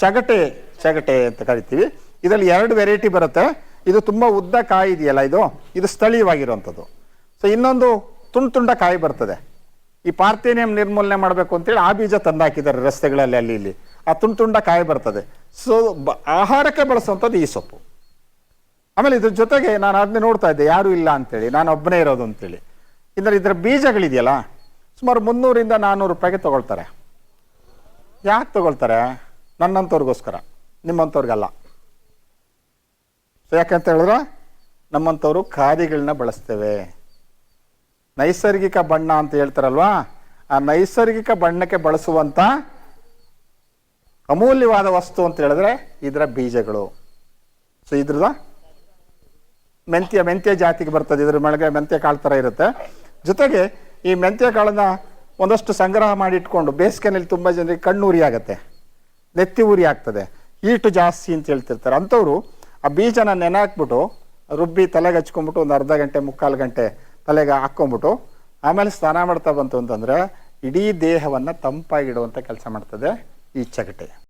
ಚಗಟೆ ಚಗಟೆ ಅಂತ ಕರಿತೀವಿ. ಇದರಲ್ಲಿ ಎರಡು ವೆರೈಟಿ ಬರುತ್ತೆ. ಇದು ತುಂಬ ಉದ್ದ ಕಾಯಿ ಇದೆಯಲ್ಲ ಇದು? ಇದು ಸ್ಥಳೀಯವಾಗಿರುವಂಥದ್ದು. ಸೊ ಇನ್ನೊಂದು ತುಂಡು ತುಂಡ ಕಾಯಿ ಬರ್ತದೆ. ಈ ಪಾರ್ಥೇನಿಯಂ ನಿರ್ಮೂಲನೆ ಮಾಡಬೇಕು ಅಂತೇಳಿ ಆ ಬೀಜ ತಂದಾಕಿದ್ದಾರೆ ರಸ್ತೆಗಳಲ್ಲಿ, ಅಲ್ಲಿ, ಇಲ್ಲಿ. ಆ ತುಂಡು ತುಂಡ ಕಾಯಿ ಬರ್ತದೆ. ಸೊ ಆಹಾರಕ್ಕೆ ಬಳಸುವಂಥದ್ದು ಈ ಸೊಪ್ಪು. ಆಮೇಲೆ ಇದ್ರ ಜೊತೆಗೆ ನಾನು ಅದನ್ನೇ ನೋಡ್ತಾ ಇದ್ದೆ, ಯಾರೂ ಇಲ್ಲ ಅಂತೇಳಿ. ನಾನು ಒಬ್ಬನೇ ಇರೋದು ಅಂತೇಳಿ. ಇಂದ್ರೆ ಇದರ ಬೀಜಗಳಿದೆಯಲ್ಲ, ಸುಮಾರು ಮುನ್ನೂರಿಂದ ನಾನ್ನೂರು ರೂಪಾಯಿಗೆ ತಗೊಳ್ತಾರೆ. ಯಾಕೆ ತಗೊಳ್ತಾರೆ? ನನ್ನಂಥವ್ರಿಗೋಸ್ಕರ ನಿಮ್ಮಂಥವ್ರಿಗಲ್ಲ ಸೊ ಯಾಕಂತ ಹೇಳಿದ್ರೆ ನಮ್ಮಂಥವ್ರು ಖಾದಿಗಳನ್ನ ಬಳಸ್ತೇವೆ. ನೈಸರ್ಗಿಕ ಬಣ್ಣ ಅಂತ ಹೇಳ್ತಾರಲ್ವಾ, ಆ ನೈಸರ್ಗಿಕ ಬಣ್ಣಕ್ಕೆ ಬಳಸುವಂಥ ಅಮೂಲ್ಯವಾದ ವಸ್ತು ಅಂತ ಹೇಳಿದ್ರೆ ಇದರ ಬೀಜಗಳು. ಸೊ ಇದ್ರದ ಮೆಂತ್ಯ ಮೆಂತ್ಯ ಜಾತಿಗೆ ಬರ್ತದೆ, ಇದ್ರ ಮೇಳಗೆ ಮೆಂತ್ಯ ಕಾಳು ಥರ ಇರುತ್ತೆ. ಜೊತೆಗೆ ಈ ಮೆಂತ್ಯ ಕಾಳನ್ನ ಒಂದಷ್ಟು ಸಂಗ್ರಹ ಮಾಡಿ ಇಟ್ಕೊಂಡು ಬೇಸಿಗೆನಲ್ಲಿ ತುಂಬ ಜನರಿಗೆ ಕಣ್ಣೂರಿ ಆಗುತ್ತೆ. ನೆತ್ತಿ ಉರಿ ಆಗ್ತದೆ. ಈಟು ಜಾಸ್ತಿ ಅಂತ ಹೇಳ್ತಿರ್ತಾರೆ. ಅಂಥವ್ರು ಆ ಬೀಜನ ನೆನೆ ರುಬ್ಬಿ ತಲೆಗೆ ಹಚ್ಕೊಂಬಿಟ್ಟು ಒಂದು ಅರ್ಧ ಗಂಟೆ, ಮುಕ್ಕಾಲು ಗಂಟೆ ತಲೆಗೆ ಹಾಕ್ಕೊಂಬಿಟ್ಟು ಆಮೇಲೆ ಸ್ನಾನ ಮಾಡ್ತಾ ಬಂತು ಅಂತಂದ್ರೆ ಇಡೀ ದೇಹವನ್ನು ತಂಪಾಗಿಡುವಂಥ ಕೆಲಸ ಮಾಡ್ತದೆ ಈ ಚಗಟೆ.